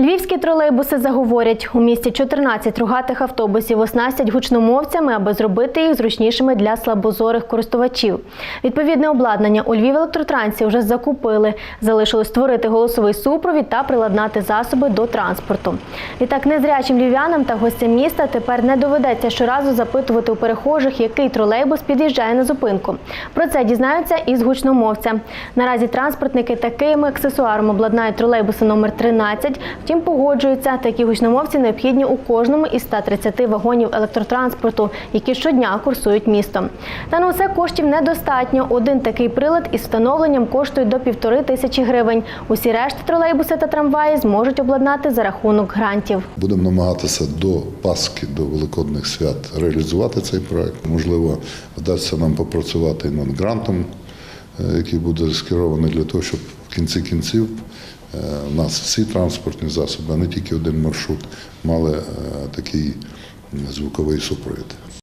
Львівські тролейбуси заговорять. У місті 14 рогатих автобусів оснастять гучномовцями, аби зробити їх зручнішими для слабозорих користувачів. Відповідне обладнання у Львів електротрансі вже закупили. Залишилось створити голосовий супровід та приладнати засоби до транспорту. Відтак незрячим львів'янам та гостям міста тепер не доведеться щоразу запитувати у перехожих, який тролейбус під'їжджає на зупинку. Про це дізнаються із гучномовця. Наразі транспортники такими аксесуаром обладнають тролейбуси номер 13. Втім, погоджуються, такі гучномовці необхідні у кожному із 130 вагонів електротранспорту, які щодня курсують містом. Та на усе коштів недостатньо. Один такий прилад із встановленням коштує до півтори тисячі гривень. Усі решти тролейбуси та трамваї зможуть обладнати за рахунок грантів. Будемо намагатися до Пасхи, до Великодних свят реалізувати цей проект. Можливо, вдасться нам попрацювати над грантом, е, який буде скерований для того, щоб в кінці кінців у нас всі транспортні засоби, а не тільки один маршрут, мали е, такий звуковий супровід.